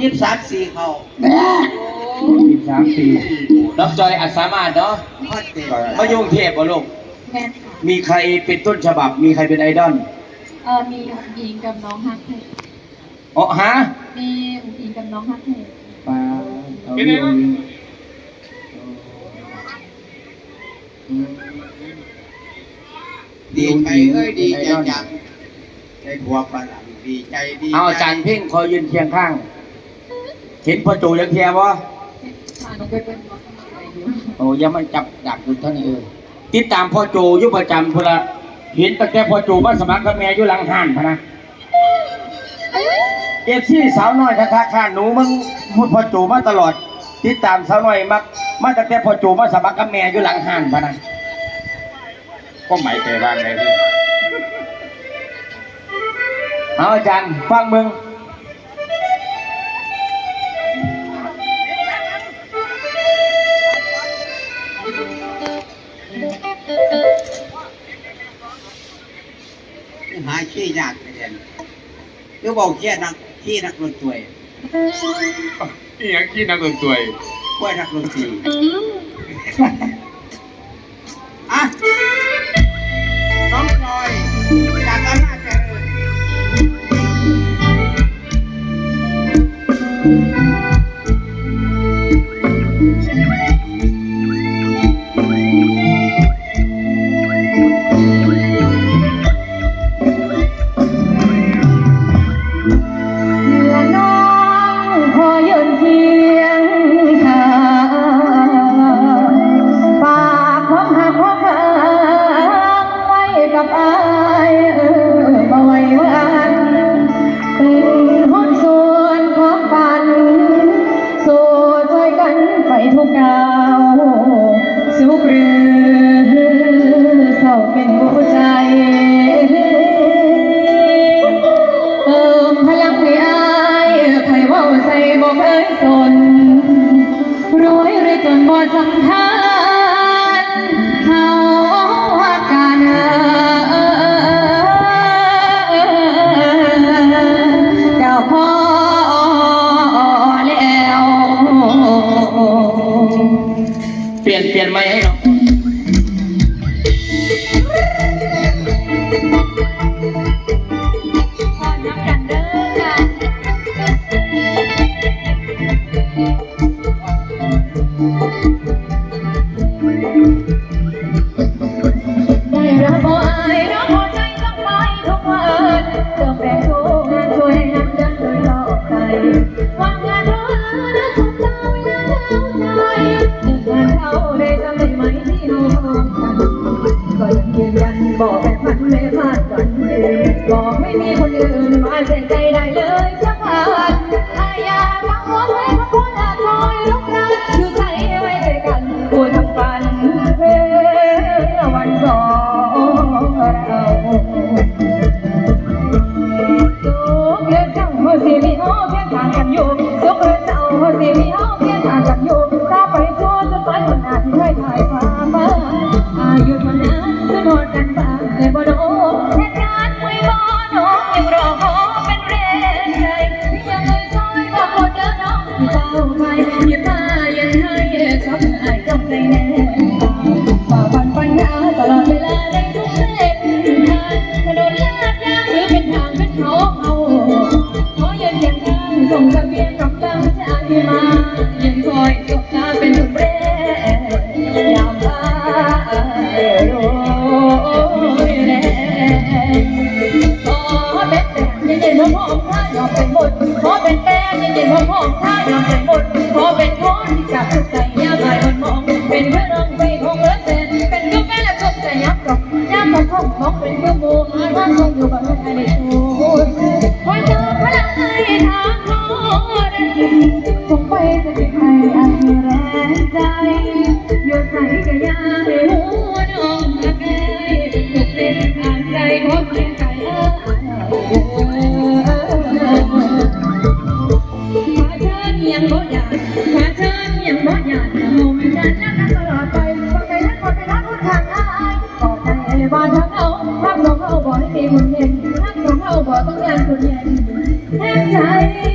ยี่สิบสามสี่เขาสิบสามปีน้องจอยอัศามารถเนาะฮอดเตะมายุ่งเทพบ่ลูกแม่นค่ะมีใครเป็นต้นฉบับ มีใครเป็นไอดอลเออมีอุ๋งอิงกับน้องฮักเพชรอ๋อฮะมีอุ๋งอิงกับน้องฮักเพชรปลาเอาเรื่องนี้ดีใจเอ้ยดีใจจังในครัวฝรั่งดีใจดีเอาอาจารย์เพ่งคอยยืนเคียงข้าง เห็นพ่อโจยังเทียบ่พาน้องไปเป็นหมออะไรอยู่โอ้ยังไม่จับดักอยู่เท่านี้เออติดตามพ่อโจอยุประจำพุ่นละเห็นตั้งแต่พ่อโจมาสมัครกับแม่อยู่หลังห้านพะนะเอฟซีสาวน้อยทักทข้านหนูมึงพูดพ่อโจมาตลอด ติดตามสาวน้อยมักมาตั้งแต่พ่อโจมาสมัครกับแม่อยู่หลังห้านพะนะก็หมายแต่ร่างใดที่เอาอาจารย์ฟังมึง หาขี้ยากไปเรียนหรือบอกขี้นักขี้นักดนตรีนี่ยังขี้นักดนตรีกล้วยนักดนตรีอะน้องพลอยจากอำนาจเจริญ นรวยหรือจนบ่สำคัญเฮาว่าการเจ้าพอแล้ว เปลี่ยนเปลี่ยนไม้ให้น้อง วันเติมแรงโชว์งานช่วยให้นักดันโดยรอบใจวังงานเธอนะสุขเจ้าอย่าเท้าใจหนึ่งงานเขาได้จำได้ไหมที่เราพร้อมกันก็ยังยืนยันบอกแบบพันไม่พลาดกันบอกไม่มีคนอื่นมาเสียใจได้เลยสักพันอาอยากัง ฝันคนอาจเคยถ่ายคว ซนเป็นกาแฟและชมใจยับกับยับกับท้องมองเป็นเพื่อนโมหาทางทรงอยู่กับใครในโว่าทั้งเขาทั้งของเขาบอกให้มีคนเห็นทั้งของเขาบอกต้องงานคนเห็นแทบใจ